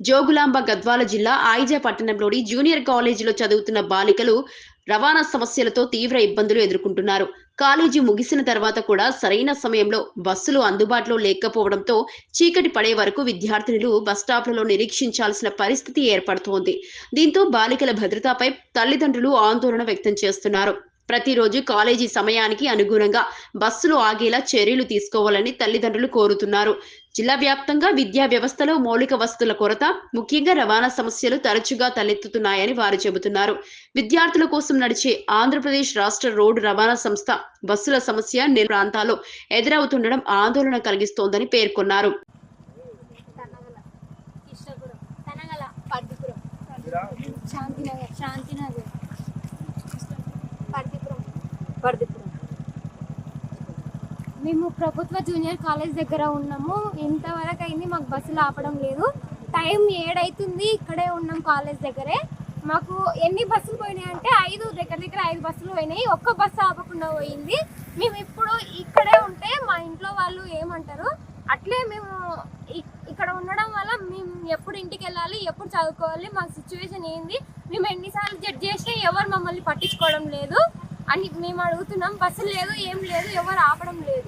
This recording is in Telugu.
జోగులాంబ గద్వాల జిల్లా ఆయిజా పట్టణంలోని జూనియర్ కాలేజీలో చదువుతున్న బాలికలు రవాణా సమస్యలతో తీవ్ర ఇబ్బందులు ఎదుర్కొంటున్నారు. కాలేజీ ముగిసిన తర్వాత కూడా సరైన సమయంలో బస్సులు అందుబాటులో లేకపోవడంతో చీకటి పడే వరకు విద్యార్థినులు బస్టాప్లలో నిరీక్షించాల్సిన పరిస్థితి ఏర్పడుతోంది. దీంతో బాలికల భద్రతపై తల్లిదండ్రులు ఆందోళన వ్యక్తం చేస్తున్నారు. ప్రతిరోజు కాలేజీ సమయానికి అనుగుణంగా బస్సులు ఆగేలా చర్యలు తీసుకోవాలని తల్లిదండ్రులు కోరుతున్నారు. జిల్లా వ్యాప్తంగా విద్యా వ్యవస్థలో మౌలిక వసతుల కొరత ముఖ్యంగా రవాణా సమస్యలు తరచుగా తలెత్తుతున్నాయని వారు చెబుతున్నారు. విద్యార్థుల కోసం నడిచే ఆంధ్రప్రదేశ్ రాష్ట్ర రోడ్డు రవాణా సంస్థ బస్సుల సమస్య నిర్ ప్రాంతాల్లో ఎదురవుతుండడం ఆందోళన కలిగిస్తోందని పేర్కొన్నారు. శాంతినగర్ శాంతినగర్. మేము ప్రభుత్వ జూనియర్ కాలేజ్ దగ్గర ఉన్నాము. ఇంతవరకు అయింది మాకు బస్సులు ఆపడం లేదు. టైం ఏడైతుంది ఇక్కడే ఉన్నాం కాలేజ్ దగ్గరే. మాకు ఎన్ని బస్సులు పోయినాయి అంటే ఐదు దగ్గర దగ్గర ఐదు బస్సులు పోయినాయి. ఒక్క బస్సు ఆపకుండా పోయింది. మేము ఇప్పుడు ఇక్కడే ఉంటే మా ఇంట్లో వాళ్ళు ఏమంటారు అట్లే మేము ఇ- ఇక్కడ ఉండడం వల్ల మేము ఎప్పుడు ఇంటికి వెళ్ళాలి ఎప్పుడు చదువుకోవాలి మా సిచ్యువేషన్ ఏంది మేము ఎన్నిసార్లు జడ్జ్ చేసినా ఎవరు మమ్మల్ని పట్టించుకోవడం లేదు. అని మేము అడుగుతున్నాం బస్సు లేదు ఏం లేదు ఎవరు ఆపడం లేదు.